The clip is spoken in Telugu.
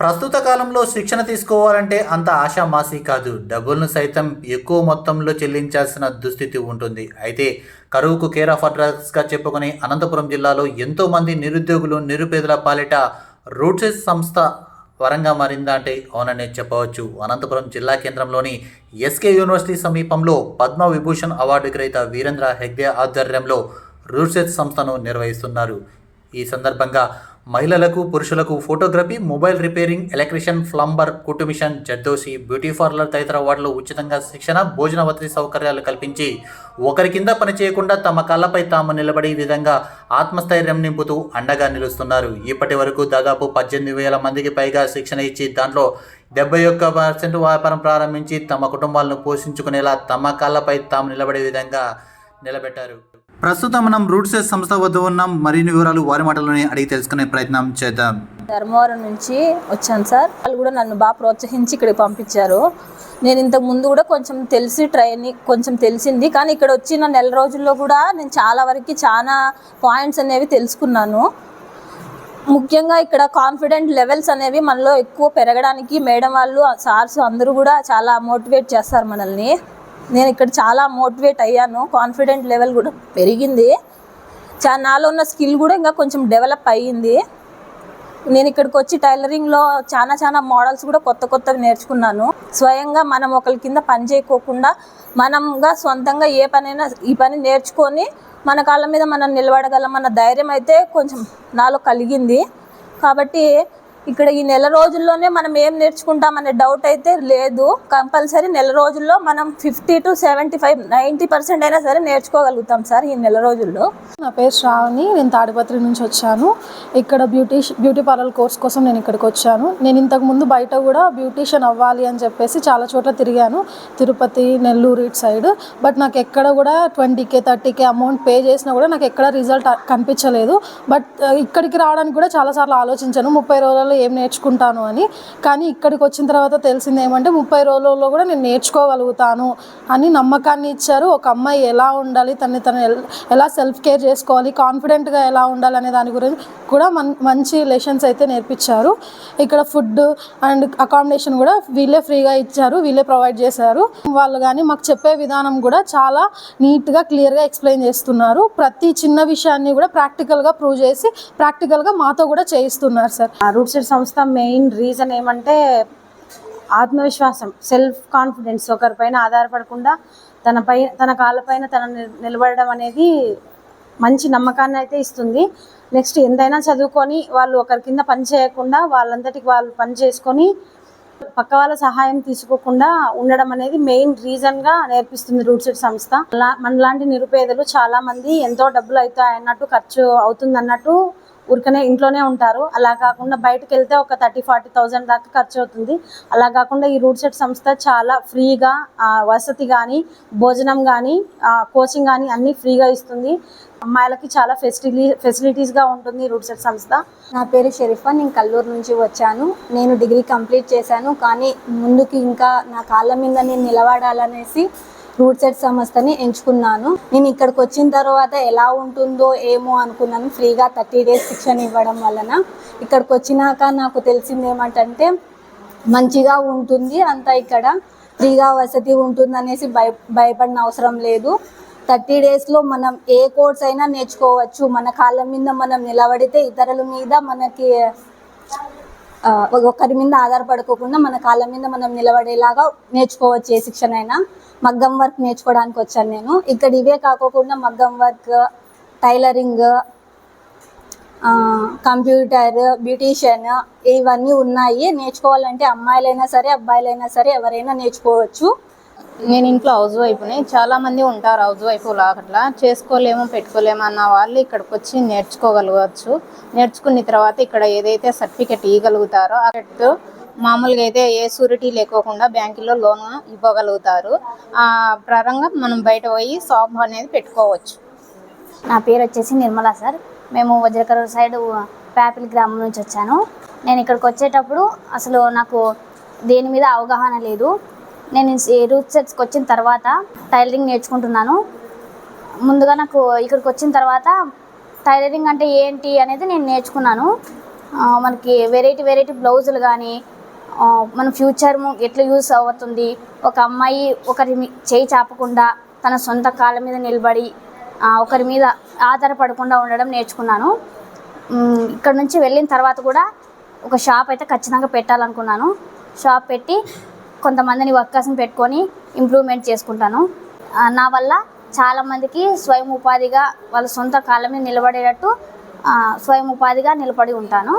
ప్రస్తుత కాలంలో శిక్షణ తీసుకోవాలంటే అంత ఆషామాసి కాదు. డబ్బులను సైతం ఎక్కువ మొత్తంలో చెల్లించాల్సిన దుస్థితి ఉంటుంది. అయితే కరువుకు కేర్ ఆఫ్ అడ్రస్గా చెప్పుకునే అనంతపురం జిల్లాలో ఎంతోమంది నిరుద్యోగులు నిరుపేదల పాలిట రూట్సెస్ సంస్థ వరంగా మారిందా అంటే అవుననే చెప్పవచ్చు. అనంతపురం జిల్లా కేంద్రంలోని ఎస్కే యూనివర్సిటీ సమీపంలో పద్మ విభూషణ్ అవార్డు గ్రహీత వీరేంద్ర హెగ్డే ఆధ్వర్యంలో రూట్సెస్ సంస్థను నిర్వహిస్తున్నారు. ఈ సందర్భంగా మహిళలకు పురుషులకు photography mobile repairing electrician plumber కుటుమిషన్ జర్దోసి బ్యూటీ పార్లర్ తదితర వార్డులో ఉచితంగా శిక్షణ భోజన వసతి సౌకర్యాలు కల్పించి ఒకరి కింద పని చేయకుండా తమ కాళ్ళపై తాము నిలబడే విధంగా ఆత్మస్థైర్యం నింపుతూ అండగా నిలుస్తున్నారు. ఇప్పటి వరకు దాదాపు పద్దెనిమిది వేల మందికి పైగా శిక్షణ ఇచ్చి దాంట్లో డెబ్బై ఒక్క పర్సెంట్ వ్యాపారం ప్రారంభించి తమ కుటుంబాలను పోషించుకునేలా తమ కాళ్ళపై తాము నిలబడే విధంగా నిలబెట్టారు. ప్రస్తుతం మనం రూట్సెస్ సంస్థ వద్ద ఉన్నాం. మరిన్ని వివరాలు వారి మాటలోనే అడిగి తెలుసుకునే ప్రయత్నం చేద్దాం. ధర్మవరం నుంచి వచ్చాను సార్. వాళ్ళు కూడా నన్ను బాగా ప్రోత్సహించి ఇక్కడికి పంపించారు. నేను ఇంతకు ముందు కూడా కొంచెం తెలిసి ట్రైనింగ్ కొంచెం తెలిసింది. కానీ ఇక్కడ వచ్చిన నెల రోజుల్లో కూడా నేను చాలా వరకు చాలా పాయింట్స్ అనేవి తెలుసుకున్నాను. ముఖ్యంగా ఇక్కడ కాన్ఫిడెంట్ లెవెల్స్ అనేవి మనలో ఎక్కువ పెరగడానికి మేడం వాళ్ళు సార్స్ అందరూ కూడా చాలా మోటివేట్ చేస్తారు మనల్ని. నేను ఇక్కడ చాలా మోటివేట్ అయ్యాను. కాన్ఫిడెంట్ లెవెల్ కూడా పెరిగింది. చా నాలో ఉన్న స్కిల్ కూడా ఇంకా కొంచెం డెవలప్ అయ్యింది. నేను ఇక్కడికి వచ్చి టైలరింగ్లో చాలా చాలా మోడల్స్ కూడా కొత్త కొత్తవి నేర్చుకున్నాను. స్వయంగా మనం ఒకరి కింద పని చేయకోకుండా మనంగా సొంతంగా ఏ పనైనా ఈ పని నేర్చుకొని మన కాళ్ళ మీద మనం నిలబడగలం అన్న ధైర్యం అయితే కొంచెం నాలో కలిగింది. కాబట్టి ఇక్కడ ఈ నెల రోజుల్లోనే మనం ఏం నేర్చుకుంటామనే డౌట్ అయితే లేదు. కంపల్సరీ నెల రోజుల్లో మనం fifty to seventy five ninety percent అయినా సరే నేర్చుకోగలుగుతాం సార్ ఈ నెల రోజుల్లో. నా పేరు శ్రావణి నేను తాడిపత్రి నుంచి వచ్చాను. ఇక్కడ బ్యూటీ బ్యూటీ పార్లర్ కోర్స్ కోసం నేను ఇక్కడికి వచ్చాను. నేను ఇంతకు ముందు బయట కూడా బ్యూటీషియన్ అవ్వాలి అని చెప్పేసి చాలా చోట్ల తిరిగాను. తిరుపతి నెల్లూరు ఇటు సైడ్. బట్ నాకు ఎక్కడ కూడా ట్వంటీకే థర్టీకే అమౌంట్ పే చేసినా కూడా నాకు ఎక్కడ రిజల్ట్ కనిపించలేదు. బట్ ఇక్కడికి రావడానికి కూడా చాలాసార్లు ఆలోచించాను. ముప్పై రోజులలో ఏం నేర్చుకుంటాను అని. కానీ ఇక్కడికి వచ్చిన తర్వాత తెలిసింది ఏమంటే ముప్పై రోజులలో కూడా నేను నేర్చుకోగలుగుతాను అని నమ్మకాన్ని ఇచ్చారు. ఒక అమ్మాయి ఎలా ఉండాలి తనని తను ఎలా సెల్ఫ్ కేర్ చేసుకోవాలి కాన్ఫిడెంట్గా ఎలా ఉండాలి అనే దాని గురించి కూడా మన్ మంచి లెసన్స్ అయితే నేర్పించారు. ఇక్కడ ఫుడ్ అండ్ అకామిడేషన్ కూడా వీళ్ళే ఫ్రీగా ఇచ్చారు వీళ్ళే ప్రొవైడ్ చేశారు. వాళ్ళు కానీ మాకు చెప్పే విధానం కూడా చాలా నీట్గా క్లియర్గా ఎక్స్ప్లెయిన్ చేస్తున్నారు. ప్రతి చిన్న విషయాన్ని కూడా ప్రాక్టికల్గా ప్రూవ్ చేసి ప్రాక్టికల్గా మాతో కూడా చేయిస్తున్నారు సార్. ఆ రూట్ సంస్థ మెయిన్ రీజన్ ఏమంటే ఆత్మవిశ్వాసం సెల్ఫ్ కాన్ఫిడెన్స్ ఒకరిపైన ఆధారపడకుండా తనపై తన కాళ్ళపైన తన నిలబడడం అనేది మంచి నమ్మకాన్ని అయితే ఇస్తుంది. నెక్స్ట్ ఎంతైనా చదువుకొని వాళ్ళు ఒకరి కింద పని చేయకుండా వాళ్ళంతటికి వాళ్ళు పని చేసుకొని పక్క వాళ్ళ సహాయం తీసుకోకుండా ఉండడం అనేది మెయిన్ రీజన్గా నేర్పిస్తుంది రూట్ సెట్ సంస్థ. అలా మనలాంటి నిరుపేదలు చాలామంది ఎంతో డబ్బులు అవుతాయి అన్నట్టు ఖర్చు అవుతుంది అన్నట్టు ఊరికనే ఇంట్లోనే ఉంటారు. అలా కాకుండా బయటకు వెళ్తే ఒక థర్టీ ఫార్టీ థౌజండ్ దాకా ఖర్చు అవుతుంది అలా కాకుండా ఈ రూట్ సెట్ సంస్థ చాలా ఫ్రీగా వసతి కానీ భోజనం కానీ కోచింగ్ కానీ అన్నీ ఫ్రీగా ఇస్తుంది. అమ్మాయిలకి చాలా ఫెసిలిటీ ఫెసిలిటీస్గా ఉంటుంది రూట్ సెట్ సంస్థ. నా పేరు షరీఫా. నేను కల్లూరు నుంచి వచ్చాను. నేను డిగ్రీ కంప్లీట్ చేశాను. కానీ ముందుకి ఇంకా నా కాళ్ళ మీద నేను నిలబడాలనేసి రూట్ సెట్ సంస్థని ఎంచుకున్నాను. నేను ఇక్కడికి వచ్చిన తర్వాత ఎలా ఉంటుందో ఏమో అనుకున్నాను. ఫ్రీగా థర్టీ డేస్ శిక్షణ ఇవ్వడం వలన ఇక్కడికి వచ్చినాక నాకు తెలిసింది ఏమంటే మంచిగా ఉంటుంది అంతా ఇక్కడ. ఫ్రీగా వసతి ఉంటుంది అనేసి భయ భయపడిన అవసరం లేదు. థర్టీ డేస్లో మనం ఏ కోర్స్ అయినా నేర్చుకోవచ్చు. మన కాళ్ళ మీద మనం నిలబడితే ఇతరుల మీద మనకి ఒకరి మీద ఆధారపడుకోకుండా మన కాళ్ళ మీద మనం నిలబడేలాగా నేర్చుకోవచ్చు ఏ శిక్షణ అయినా. మగ్గం వర్క్ నేర్చుకోవడానికి వచ్చాను నేను. ఇక్కడ ఇవే కాకోకుండా మగ్గం వర్క్ టైలరింగ్ కంప్యూటర్ బ్యూటీషియన్ ఇవన్నీ ఉన్నాయి. నేర్చుకోవాలంటే అమ్మాయిలైనా సరే అబ్బాయిలైనా సరే ఎవరైనా నేర్చుకోవచ్చు. నేను ఇంట్లో హౌస్ వైఫ్ని చాలా మంది ఉంటారు హౌస్ వైఫ్ లాగట్లా చేసుకోలేము పెట్టుకోలేము అన్న వాళ్ళు ఇక్కడికి వచ్చి నేర్చుకోగలగవచ్చు. నేర్చుకున్న తర్వాత ఇక్కడ ఏదైతే సర్టిఫికెట్ ఇవ్వగలుగుతారో అటు మామూలుగా అయితే ఏ సూరిటీ లేకోకుండా బ్యాంకులో లోన్ ఇవ్వగలుగుతారు. ఆ మనం బయట పోయి షాప్ అనేది పెట్టుకోవచ్చు. నా పేరు వచ్చేసి నిర్మల సార్. మేము వజ్రకరూరు సైడ్ ప్యాపిల్ గ్రామం నుంచి వచ్చాను. నేను ఇక్కడికి వచ్చేటప్పుడు అసలు నాకు దేని మీద అవగాహన లేదు. నేను రూట్ సెట్స్కి వచ్చిన తర్వాత టైలరింగ్ నేర్చుకుంటున్నాను. ముందుగా నాకు ఇక్కడికి వచ్చిన తర్వాత టైలరింగ్ అంటే ఏంటి అనేది నేను నేర్చుకున్నాను. మనకి వెరైటీ వెరైటీ బ్లౌజులు కానీ మన ఫ్యూచర్ ఎట్లా యూస్ అవుతుంది? ఒక అమ్మాయి ఒకరి చేయి చాపకుండా తన సొంత కాళ్ళ మీద నిలబడి ఒకరి మీద ఆధారపడకుండా ఉండడం నేర్చుకున్నాను. ఇక్కడ నుంచి వెళ్ళిన తర్వాత కూడా ఒక షాప్ అయితే ఖచ్చితంగా పెట్టాలనుకున్నాను. షాప్ పెట్టి కొంతమందిని వర్కర్స్ని పెట్టుకొని ఇంప్రూవ్మెంట్ చేసుకుంటాను. నా వల్ల చాలామందికి స్వయం ఉపాధిగా వాళ్ళ సొంత కాళ్ళ మీద నిలబడేటట్టు స్వయం ఉపాధిగా నిలబడి ఉంటాను.